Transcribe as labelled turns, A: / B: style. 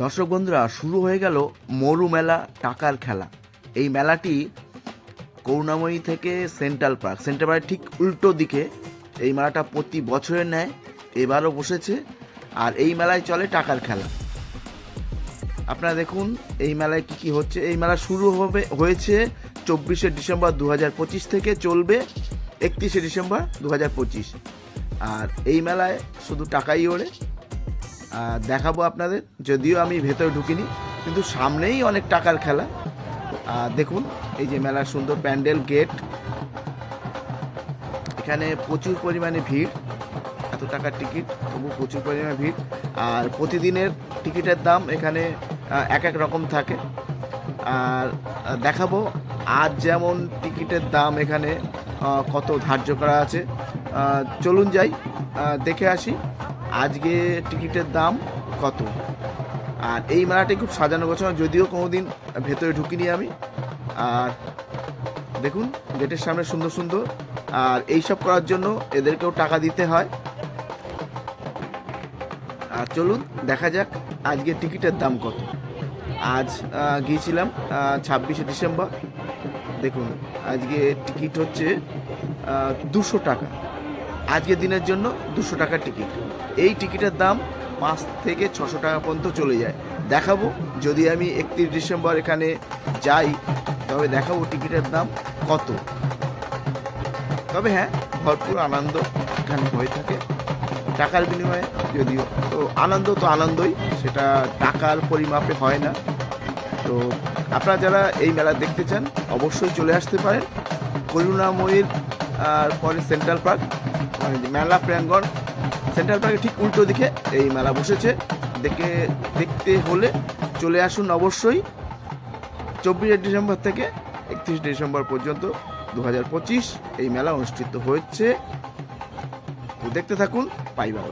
A: দর্শক বন্ধুরা, শুরু হয়ে গেল মরু মেলা, টাকার খেলা। এই মেলাটি করুণাময়ী থেকে সেন্ট্রাল পার্ক। সেন্ট্রাল পার্কের ঠিক উল্টো দিকে এই মেলাটা প্রতি বছরের ন্যায় এবারও বসেছে, আর এই মেলায় চলে টাকার খেলা। আপনারা দেখুন, এই মেলায় কি কি হচ্ছে। এই মেলা শুরু হবে, হয়েছে চব্বিশে ডিসেম্বর দু হাজার পঁচিশ থেকে, চলবে একত্রিশে ডিসেম্বর দু হাজার পঁচিশ। আর এই মেলায় শুধু টাকাই ওড়ে দেখাবো আপনাদের। যদিও আমি ভেতরে ঢুকিনি, কিন্তু সামনেই অনেক টাকার খেলা। দেখুন, এই যে মেলার সুন্দর প্যান্ডেল গেট। এখানে প্রচুর পরিমাণে ভিড়। এত টাকার টিকিট তবু প্রচুর পরিমাণে ভিড়। আর প্রতিদিনের টিকিটের দাম এখানে এক এক রকম থাকে। আর দেখাবো, আজ যেমন টিকিটের দাম এখানে কত ধার্য করা আছে। চলুন যাই দেখে আসি। আজকে টিকিটের দাম কত? আর এই মেলাটি খুব সাজানো গোছানো, যদিও কোনোদিন ভেতরে ঢুকিনি আমি। আর দেখুন, গেটের সামনে সুন্দর সুন্দর। আর এইসব করার জন্য এদেরকেও টাকা দিতে হয়। আর চলুন, দেখা যাক আজকে টিকিটের দাম কত। আজ গিয়েছিলাম ছাব্বিশে ডিসেম্বর। দেখুন, আজকে টিকিট হচ্ছে দুশো টাকা। আজকের দিনের জন্য দুশো টাকার টিকিট। এই টিকিটের দাম পাঁচ থেকে ছশো টাকা পর্যন্ত চলে যায়। দেখাবো, যদি আমি একত্রিশ ডিসেম্বর এখানে যাই, তবে দেখাবো টিকিটের দাম কত। তবে হ্যাঁ ভরপুর আনন্দ এখানে হয়ে থাকে। টাকার বিনিময়ে যদিও, তো আনন্দ তো আনন্দই, সেটা টাকার পরিমাপে হয় না। তো আপনারা যারা এই মেলা দেখতে চান, অবশ্যই চলে আসতে পারেন। করুণাময়ীর আর পরে সেন্ট্রাল পার্ক। মেলা প্রাঙ্গণ সেন্ট্রাল পার্কের ঠিক উল্টো দিকে এই মেলা বসেছে। দেখে, দেখতে হলে চলে আসুন অবশ্যই। চব্বিশে ডিসেম্বর থেকে একত্রিশ ডিসেম্বর পর্যন্ত দুহাজার পঁচিশ এই মেলা অনুষ্ঠিত হয়েছে। দেখতে থাকুন পাইবা